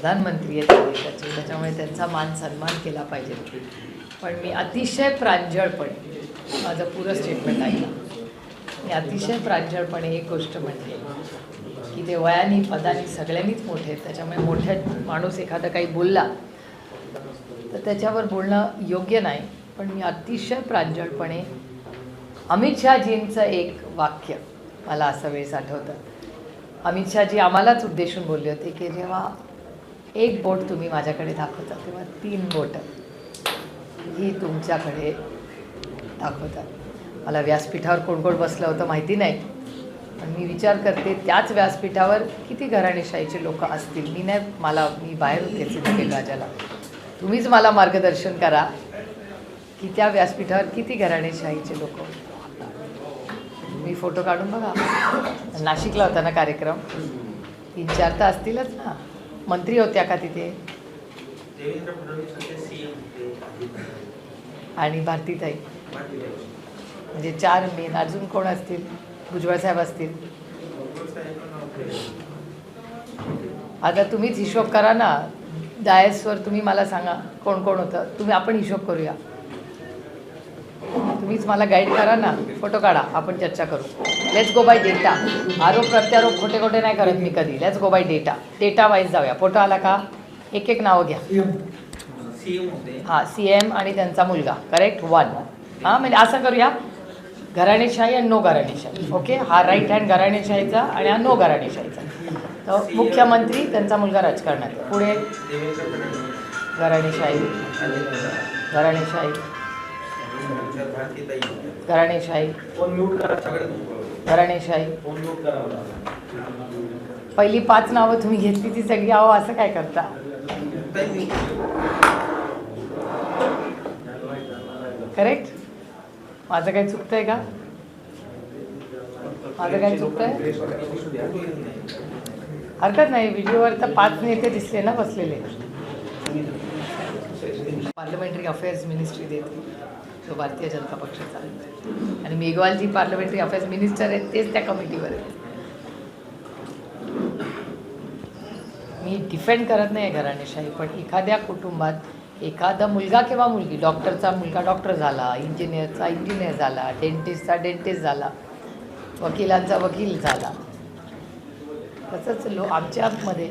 प्रधानमंत्री आहेत त्या देशाचे त्याच्यामुळे त्यांचा मान सन्मान केला पाहिजे. पण मी अतिशय प्रांजळपणे माझं पुरं स्टेटमेंट आहे मी अतिशय प्रांजळपणे एक गोष्ट म्हणते की ते वयानी पदानी सगळ्यांनीच मोठे आहेत. त्याच्यामुळे मोठ्या माणूस एखादा काही बोलला तर त्याच्यावर बोलणं योग्य नाही. पण मी अतिशय प्रांजळपणे अमित शहाजींचं एक वाक्य मला असं वेळेस आठवतं. अमित शहाजी आम्हालाच उद्देशून बोलले होते की जेव्हा एक बोट तुम्ही माझ्याकडे दाखवता तेव्हा तीन बोटं ही तुमच्याकडे दाखवतात मला व्यासपीठावर कोण कोण बसलं होतं माहिती नाही. पण मी विचार करते त्याच व्यासपीठावर किती घराणेशाहीचे लोक असतील? मी नाही मला मी बाहेर होते सिंदखेड राजाला. तुम्हीच मला मार्गदर्शन करा की त्या व्यासपीठावर किती घराणेशाहीचे लोक मी फोटो काढून बघा. नाशिकला होता ना कार्यक्रम? तीन चार तर असतीलच ना. मंत्री होत्या का तिथे? आणि भारतीताई. म्हणजे चार मेन. अजून कोण असतील? भुजबळ साहेब असतील. आता तुम्हीच हिशोब करा ना. डायसवर तुम्ही मला सांगा कोण कोण होतं. तुम्ही आपण हिशोब करूया. तुम्हीच मला गाईड करा ना. फोटो काढा. आपण चर्चा करू. लेट्स गो बाय डेटा आरोप प्रत्यारोप खोटे खोटे नाही करत मी कधी. Let's go by data data wise जाऊया. फोटो आला का? एक एक नावं घ्या. हां सी एम आणि त्यांचा मुलगा. करेक्ट वन हां म्हणजे असं करूया. घराणेशाही आणि नो घराणेशाही. ओके हा राईट हँड घराणेशाहीचा आणि हा नो घराणेशाहीचा. तर मुख्यमंत्री त्यांचा मुलगा राजकारणात. आहे. पुढे? घराणेशाही. घराणेशाही. घराणेशाही. घराणेशाही. पहिली पाच नावं तुम्ही घेतली ती सगळी आहो असं काय करता? करेक्ट माझं काही चुकतंय का? माझं काही चुकतंय? हरकत नाही व्हिडिओवर तर पाच नेते दिसले ना बसलेले. पार्लमेंटरी अफेअर्स मिनिस्ट्री देते. तो भारतीय जनता पक्षाचा आहे. आणि Meghwal ji parliamentary affairs minister आहेत तेच त्या कमिटीवर आहेत. मी डिफेंड करत नाही घराणेशाही पण एखाद्या कुटुंबात एखादा मुलगा किंवा मुलगी डॉक्टरचा मुलगा डॉक्टर झाला इंजिनियरचा इंजिनियर झाला डेंटिस्टचा डेंटिस्ट झाला वकिलांचा वकील झाला. तसंच लो आमच्यामध्ये